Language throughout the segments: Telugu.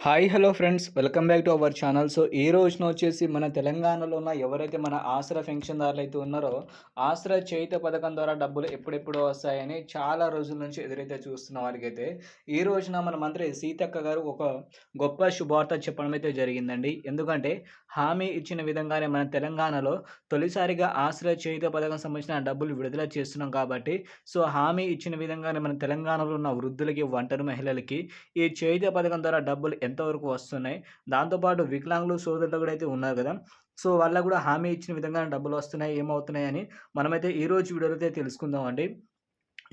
Hi hello friends welcome back to our channel so ఈ రోజున వచ్చేసి మన తెలంగాణలో ఉన్న ఎవరైతే మన ఆసరా పెన్షన్దారులు అయితే ఉన్నారో ఆసరా చేయిత పథకం ద్వారా డబ్బులు ఎప్పుడెప్పుడు వస్తాయని చాలా రోజుల నుంచి ఎదురైతే చూస్తున్న వారికైతే ఈ రోజున మన మంత్రి సీతక్క గారు ఒక గొప్ప శుభార్త చెప్పడం అయితే జరిగిందండి. ఎందుకంటే హామీ ఇచ్చిన విధంగానే మన తెలంగాణలో తొలిసారిగా ఆసరా చేయిత పథకం సంబంధించిన డబ్బులు విడుదల చేస్తున్నాం కాబట్టి సో హామీ ఇచ్చిన విధంగానే మన తెలంగాణలో ఉన్న వృద్ధులకి ఒంటరి మహిళలకి ఈ చేయిత పథకం ద్వారా డబ్బులు ఎంతవరకు వస్తున్నాయి. దాంతోపాటు వికలాంగులు సోదరులు కూడా అయితే ఉన్నారు కదా. సో వాళ్ళకు కూడా హామీ ఇచ్చిన విధంగా డబ్బులు వస్తున్నాయి ఏమవుతున్నాయి అని మనమైతే ఈరోజు వీడియోలో అయితే తెలుసుకుందాం అండి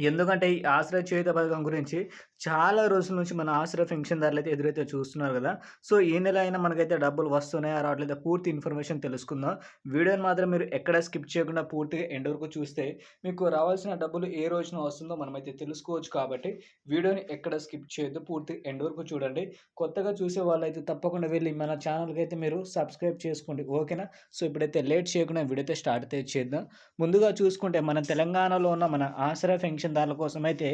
ఎందుకంటే ఈ ఆశ్రయ చేయుత పథకం గురించి చాలా రోజుల నుంచి మన ఆశ్రయ పెన్షన్దారులు అయితే ఎదురైతే చూస్తున్నారు కదా. సో ఏ నెల అయినా మనకైతే డబ్బులు వస్తున్నాయా రావట్లేదు పూర్తి ఇన్ఫర్మేషన్ తెలుసుకుందాం. వీడియోని మాత్రం మీరు ఎక్కడ స్కిప్ చేయకుండా పూర్తిగా ఎండ్ వరకు చూస్తే మీకు రావాల్సిన డబ్బులు ఏ రోజున వస్తుందో మనమైతే తెలుసుకోవచ్చు కాబట్టి వీడియోని ఎక్కడ స్కిప్ చేయొద్దు పూర్తిగా ఎండ్ వరకు చూడండి. కొత్తగా చూసే వాళ్ళైతే తప్పకుండా వెళ్ళి మన ఛానల్కి అయితే మీరు సబ్స్క్రైబ్ చేసుకోండి ఓకేనా? సో ఇప్పుడైతే లేట్ చేయకుండా వీడియో అయితే స్టార్ట్ అయితే చేద్దాం. ముందుగా చూసుకుంటే మన తెలంగాణలో ఉన్న మన ఆశ్రయ పెన్షన్దారుల కోసం అయితే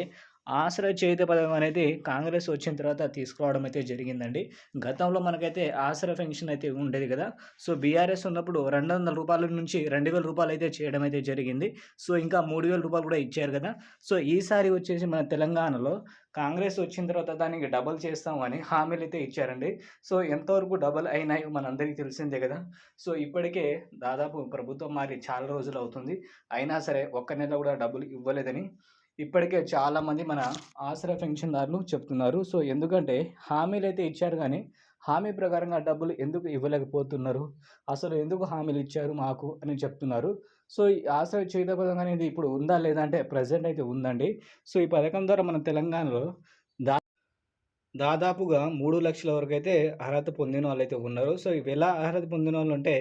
ఆశ్రయ చేయుత పథకం అనేది కాంగ్రెస్ వచ్చిన తర్వాత తీసుకురావడం అయితే జరిగిందండి. గతంలో మనకైతే ఆశ్రయ పెన్షన్ అయితే ఉండేది కదా. సో బీఆర్ఎస్ ఉన్నప్పుడు రెండు వందల రూపాయల నుంచి రెండు వేల రూపాయలు అయితే చేయడం అయితే జరిగింది. సో ఇంకా మూడు వేల రూపాయలు కూడా ఇచ్చారు కదా. సో ఈసారి వచ్చేసి మన తెలంగాణలో కాంగ్రెస్ వచ్చిన తర్వాత దానికి డబల్ చేస్తామని హామీలు అయితే ఇచ్చారండి. సో ఎంతవరకు డబల్ అయినాయో మనందరికీ తెలిసిందే కదా. సో ఇప్పటికే దాదాపు ప్రభుత్వం మారి చాలా రోజులు అవుతుంది. అయినా సరే ఒక్క నెల కూడా డబ్బులు ఇవ్వలేదని ఇప్పటికే చాలామంది మన ఆసరా పెన్షన్దారులు చెప్తున్నారు. సో ఎందుకంటే హామీలు అయితే ఇచ్చారు కానీ హామీ ప్రకారంగా డబ్బులు ఎందుకు ఇవ్వలేకపోతున్నారు? అసలు ఎందుకు హామీలు ఇచ్చారు మాకు అని చెప్తున్నారు. సో ఈ ఆసరా చేత పథకం అనేది ఇప్పుడు ఉందా లేదా అంటే ప్రజెంట్ అయితే ఉందండి. సో ఈ పథకం ద్వారా మన తెలంగాణలో దాదాపుగా మూడు లక్షల వరకు అయితే అర్హత పొందిన వాళ్ళైతే ఉన్నారు. సో ఎలా అర్హత పొందిన వాళ్ళు అంటే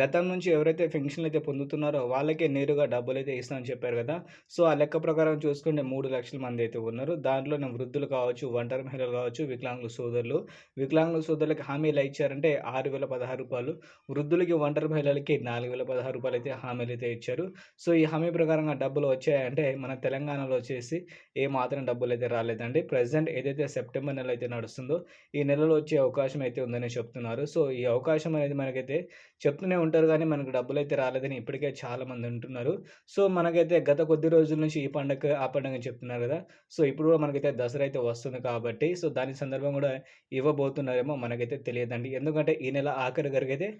గతం నుంచి ఎవరైతే పెన్షన్లు అయితే పొందుతున్నారో వాళ్ళకే నేరుగా డబ్బులు అయితే ఇస్తామని చెప్పారు కదా. సో ఆ లెక్క ప్రకారం చూసుకుంటే మూడు లక్షల మంది అయితే ఉన్నారు. దాంట్లోనే వృద్ధులు కావచ్చు ఒంటరి మహిళలు కావచ్చు వికలాంగుల సోదరులు. వికలాంగుల సోదరులకు హామీలు ఇచ్చారంటే ఆరు వేల పదహారు రూపాయలు. వృద్ధులకి ఒంటరి మహిళలకి నాలుగు వేల పదహారు రూపాయలు అయితే హామీలు అయితే ఇచ్చారు. సో ఈ హామీ ప్రకారంగా డబ్బులు వచ్చాయంటే మన తెలంగాణలో వచ్చేసి ఏ మాత్రం డబ్బులు అయితే రాలేదండి. ప్రజెంట్ ఏదైతే సెప్టెంబర్ నెల అయితే నడుస్తుందో ఈ నెలలో వచ్చే అవకాశం అయితే ఉందని చెప్తున్నారు. సో ఈ అవకాశం అనేది మనకైతే చెప్తూనే ఉంటారు కానీ మనకు డబ్బులు అయితే రాలేదని ఇప్పటికే చాలామంది ఉంటున్నారు సో మనకైతే గత కొద్ది రోజుల నుంచి ఈ పండగ ఆ పండగ చెప్తున్నారు కదా. సో ఇప్పుడు కూడా మనకైతే దసరా అయితే వస్తుంది కాబట్టి సో దాని సందర్భం కూడా ఇవ్వబోతున్నారేమో మనకైతే తెలియదండి. ఎందుకంటే ఈ నెల ఆఖరి అయితే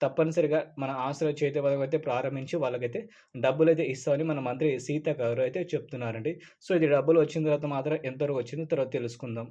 తప్పనిసరిగా మన ఆశ్రయ చేతి పథకం అయితే ప్రారంభించి వాళ్ళకైతే డబ్బులు అయితే ఇస్తామని మన మంత్రి సీత గారు అయితే చెప్తున్నారండి. సో ఇది డబ్బులు వచ్చిన తర్వాత మాత్రం ఎంతవరకు వచ్చిందో తర్వాత తెలుసుకుందాం.